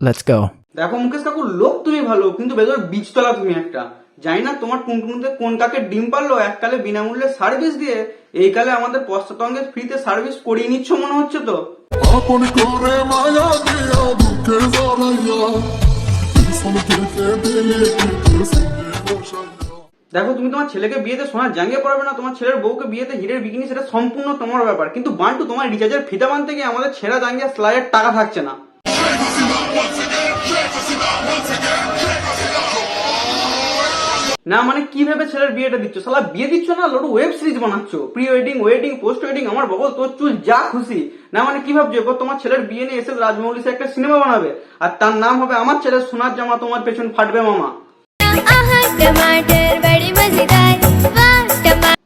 Let's go. দেখো মুকেশ কাকু লোক তুমি ভালো কিন্তু বেদর বীজতলা তুমি একটা। জানি না তোমার টুনটুনিতে কোন কাকে ডিম পারল এককালে বিনামূল্যে সার্ভিস দিয়ে এই কালে আমাদের পশ্চাতঙ্গে ফ্রিতে সার্ভিস করিয়ে নিচ্ছ মনে হচ্ছে তো? আপন করে মায়া দিয়া বুকে জড়াইয়া দেখো তুমি তোমার ছেলেকে বিয়েতে সোনার জাঙ্গিয়ে পড়াবে না তোমার ছেলের বউকে বিয়েতে হিরের বিকিনি সেটা সম্পূর্ণ তোমার ব্যাপার। কিন্তু বান্টু তোমার রিচার্জের ফিতা বানতে গিয়ে আমাদের ছেঁড়া জাঙ্গিয়া স্লাইয়ের টাকা থাকছে না। না মানে ছেলের বিয়েটা দিচ্ছ? সালা বিয়ে দিচ্ছ না? লড়ু ওয়েব সিরিজ বানাচ্ছ। Pre wedding wedding post wedding আমার তোর চুল যা খুশি। না মানে কি ভাবছ? এবার তোমার ছেলের বিয়ে নিয়ে এসে রাজমৌলি একটা সিনেমা বানাবে। আর তার নাম হবে আমার ছেলের সোনার জামা, তোমার পেছন ফাটবে মামা।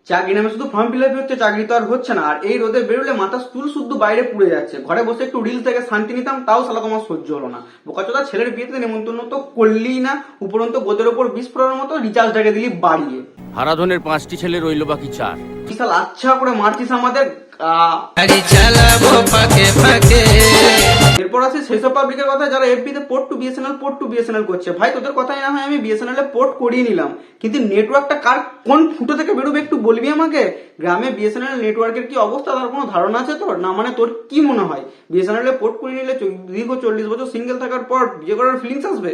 চাকরি নামে শুধু ফর্ম ফিল আপ হচ্ছে চাকরি তো আর হচ্ছে না। আর এই রোদে বেরোলে মাথা চুল শুদ্ধ বাইরে পুড়ে যাচ্ছে। ঘরে বসে একটু রিলস থেকে শান্তি নিতাম তাও সালা তোমার সহ্য হলো না। বোকাচোদা ছেলের বিয়েতে নেমন্তন্ন তো করলি না উপরন্ত গোদের ওপর বিস্ফোরণের মতো রিচার্জ রিচার্জটাকে দিলি বাড়িয়ে। হারাধনের পাঁচটি ছেলে রইল বাকি চার। বিশাল আচ্ছা করে মারছিস আমাদের আহ, আছে সেসব পাবলিকের কথা যারা এফবি তে port to BSNL port to BSNL করছে। ভাই, তোদের কথাই না হয়, আমি বিএসএনএল এ পোর্ট করিয়ে নিলাম। কিন্তু নেটওয়ার্কটা কার, কোন ফুটো থেকে বেরোবে একটু বলবি আমাকে? গ্রামে বিএসএনএল নেটওয়ার্কের কি অবস্থা? তার কোনো ধারণা আছে তোর? না মানে তোর কি মনে হয়? বিএসএনএল এ পোর্ট করিয়ে নিলে দীর্ঘ চল্লিশ বছর সিঙ্গেল থাকার পর বিয়ে করার ফিলিংস আসবে?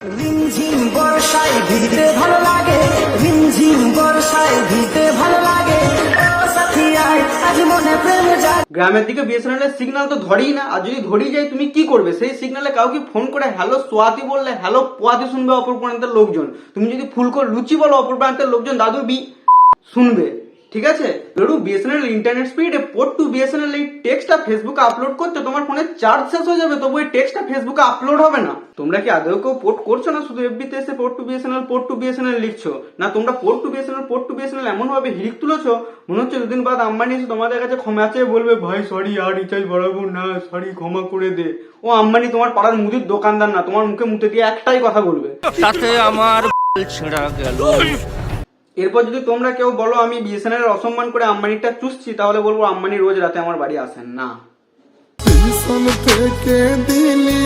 রিমঝিম বর্ষায় ভিজতে ভালো লাগে। রিমঝিম গ্রামের দিকে বিএসএনএল এর সিগন্যাল তো ধরেই না। আর যদি ধরেই যায়, তুমি কি করবে? সেই সিগন্যালে কাউকে ফোন করে হ্যালো সোয়াতি বললে হ্যালো পোয়াতি শুনবে অপর প্রান্তের লোকজন। তুমি যদি ফুল করে লুচি বলো অপর প্রান্তের লোকজন, দাদু, বি, শুনবে। ঠিক আছে? লড়ু BSNL internet speed port to BSNL এই টেক্সটটা ফেসবুকে আপলোড করছ তোমার ফোনে চার্জ শেষ হয়ে যাবে তবু এই টেক্সটটা ফেসবুকে আপলোড হবে না। তোমরা কি আদৌ কেউ পোর্ট করছ না শুধু এফবিতে এসে port to BSNL port to BSNL লিখছো? না তোমরা port to BSNL port to BSNL এমন ভাবে হিরিক তুলেছো? মনে হচ্ছে দুদিন বাদ আম্বানি এসে তোমাদের কাছে ক্ষমা চেয়ে বলবে ভাই সরি আর রিচার্জ বাড়াবো না সরি ক্ষমা করে দে। ও আম্বানি তোমার পাড়ার মুদির দোকানদার না তোমার মুখে মুখে দিয়ে একটাই কথা বলবে। তাতে আমার ছেঁড়া গেল। এরপর যদি তোমরা কেউ বলো আমি বিএসএনএল এর অসম্মান করে আম্বানিটা চুষছি, তাহলে বলব আম্বানি রোজ রাতে আমার বাড়ি আসেন না। থেকে দিলে